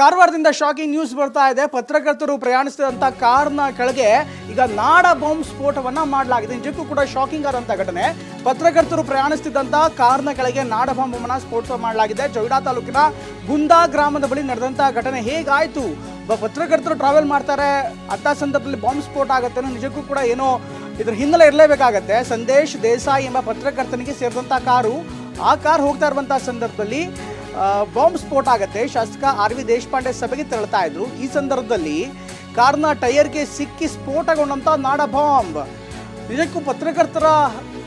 ಕಾರವಾರದಿಂದ shocking news ಬರ್ತಾ ಇದೆ. ಪತ್ರಕರ್ತರು ಪ್ರಯಾಣಿಸಿದಂಥ ಕಾರ್ನ ಕೆಳಗೆ ಈಗ ನಾಡ ಬಾಂಬ್ ಸ್ಫೋಟವನ್ನ ಮಾಡಲಾಗಿದೆ. ನಿಜಕ್ಕೂ ಕೂಡ ಶಾಕಿಂಗ್ ಆದಂಥ ಘಟನೆ. ಪತ್ರಕರ್ತರು ಪ್ರಯಾಣಿಸುತ್ತಿದ್ದಂಥ ಕಾರ್ನ ಕೆಳಗೆ ನಾಡ ಬಾಂಬ್ ಅನ್ನ ಸ್ಫೋಟ ಮಾಡಲಾಗಿದೆ. ಜೊಯ್ಡಾ ತಾಲೂಕಿನ ಗುಂದಾ ಗ್ರಾಮದ ಬಳಿ ನಡೆದಂಥ ಘಟನೆ ಹೇಗಾಯಿತು? ಪತ್ರಕರ್ತರು ಟ್ರಾವೆಲ್ ಮಾಡ್ತಾರೆ. ಅಂಥ ಸಂದರ್ಭದಲ್ಲಿ ಬಾಂಬ್ ಸ್ಫೋಟ ಆಗುತ್ತೆ ನಿಜಕ್ಕೂ ಕೂಡ ಏನೋ ಇದ್ರ ಹಿನ್ನೆಲೆ ಇರಲೇಬೇಕಾಗತ್ತೆ. ಸಂದೇಶ್ ದೇಸಾಯಿ ಎಂಬ ಪತ್ರಕರ್ತನಿಗೆ ಸೇರಿದಂಥ ಕಾರು. ಆ ಕಾರ್ ಹೋಗ್ತಾ ಇರುವಂತಹ ಸಂದರ್ಭದಲ್ಲಿ ಬಾಂಬ್ ಸ್ಫೋಟ ಆಗುತ್ತೆ. ಶಾಸಕ ಆರ್ ವಿ ದೇಶಪಾಂಡೆ ಸಭೆಗೆ ತೆರಳ್ತಾ ಇದ್ರು. ಈ ಸಂದರ್ಭದಲ್ಲಿ ಕಾರ್ನ ಟೈರ್ಗೆ ಸಿಕ್ಕಿ ಸ್ಫೋಟಗೊಂಡಂತ ನಾಡ ಬಾಂಬ್. ನಿಜಕ್ಕೂ ಪತ್ರಕರ್ತರ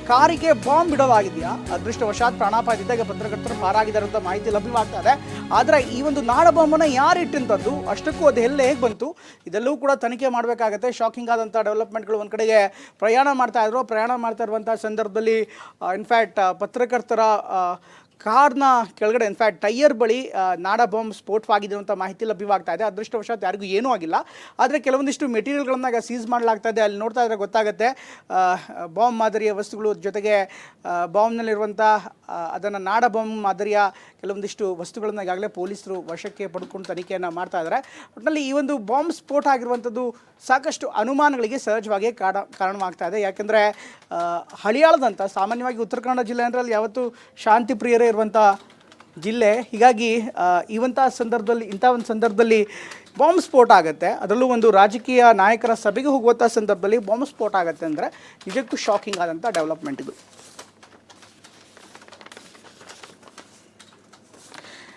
ಕಾರಿಗೆ ಬಾಂಬ್ ಬಿಡಲಾಗಿದೆಯಾ? ಅದೃಷ್ಟವಶಾತ್ ಇದ್ದಾಗ ಪತ್ರಕರ್ತರು ಪಾರಾಗಿದ್ದಾರೆ ಅಂತ ಮಾಹಿತಿ ಲಭ್ಯವಾಗ್ತಾ ಇದೆ. ಆದರೆ ಈ ಒಂದು ನಾಡ ಬಾಂಬನ್ನು ಯಾರು ಇಟ್ಟಂತದ್ದು? ಅಷ್ಟಕ್ಕೂ ಅದು ಎಲ್ಲೇ ಹೇಗೆ ಬಂತು? ಇದೆಲ್ಲವೂ ಕೂಡ ತನಿಖೆ ಮಾಡಬೇಕಾಗತ್ತೆ. ಶಾಕಿಂಗ್ ಆದಂಥ ಡೆವಲಪ್ಮೆಂಟ್ಗಳು ಒಂದು ಕಡೆಗೆ ಪ್ರಯಾಣ ಮಾಡ್ತಾ ಇದ್ರು. ಪ್ರಯಾಣ ಮಾಡ್ತಾ ಇರುವಂಥ ಸಂದರ್ಭದಲ್ಲಿ ಇನ್ಫ್ಯಾಕ್ಟ್ ಪತ್ರಕರ್ತರ ಕಾರ್ನ ಕೆಳಗಡೆ ಇನ್ಫ್ಯಾಕ್ಟ್ ಟೈಯರ್ ಬಳಿ ನಾಡ ಬಾಂಬ್ ಸ್ಫೋಟವಾಗಿದೆ ಅಂತ ಮಾಹಿತಿ ಲಭ್ಯವಾಗ್ತಾ ಇದೆ. ಅದೃಷ್ಟವಶಾತ್ ಯಾರಿಗೂ ಏನೂ ಆಗಿಲ್ಲ. ಆದರೆ ಕೆಲವೊಂದಿಷ್ಟು ಮೆಟೀರಿಯಲ್ಗಳನ್ನ ಈಗ ಸೀಸ್ ಮಾಡಲಾಗ್ತಾ ಇದೆ. ಅಲ್ಲಿ ನೋಡ್ತಾ ಇದ್ರೆ ಗೊತ್ತಾಗುತ್ತೆ ಬಾಂಬ್ ಮಾದರಿಯ ವಸ್ತುಗಳು ಜೊತೆಗೆ ಬಾಂಬ್ನಲ್ಲಿರುವಂಥ ಅದನ್ನು ನಾಡ ಬಾಂಬ್ ಮಾದರಿಯ ಕೆಲವೊಂದಿಷ್ಟು ವಸ್ತುಗಳನ್ನು ಈಗಾಗಲೇ ಪೊಲೀಸರು ವಶಕ್ಕೆ ಪಡ್ಕೊಂಡು ತನಿಖೆಯನ್ನು ಮಾಡ್ತಾ ಇದ್ದಾರೆ ಒಟ್ಟಿನಲ್ಲಿ ಈ ಒಂದು ಬಾಂಬ್ ಸ್ಫೋಟ ಆಗಿರುವಂಥದ್ದು ಸಾಕಷ್ಟು ಅನುಮಾನಗಳಿಗೆ ಸಹಜವಾಗಿ ಕಾಡ, ಕಾರಣವಾಗ್ತಾ ಇದೆ. ಯಾಕೆಂದರೆ ಹಳಿಯಾಳದಂಥ ಸಾಮಾನ್ಯವಾಗಿ ಉತ್ತರ ಕನ್ನಡ ಜಿಲ್ಲೆ ಅಂದರೆ ಅಲ್ಲಿ ಯಾವತ್ತೂ ಶಾಂತಿ ಪ್ರಿಯರೇ ಇರುವಂಥ ಜಿಲ್ಲೆ. ಹೀಗಾಗಿ ಇವಂಥ ಸಂದರ್ಭದಲ್ಲಿ ಇಂಥ ಒಂದು ಸಂದರ್ಭದಲ್ಲಿ ಬಾಂಬ್ ಸ್ಫೋಟ ಆಗುತ್ತೆ. ಅದರಲ್ಲೂ ಒಂದು ರಾಜಕೀಯ ನಾಯಕರ ಸಭೆಗೆ ಹೋಗುವಂಥ ಸಂದರ್ಭದಲ್ಲಿ ಬಾಂಬ್ ಸ್ಫೋಟ ಆಗುತ್ತೆ ಅಂದರೆ ನಿಜಕ್ಕೂ ಶಾಕಿಂಗ್ ಆದಂಥ ಡೆವಲಪ್ಮೆಂಟ್ ಇದು.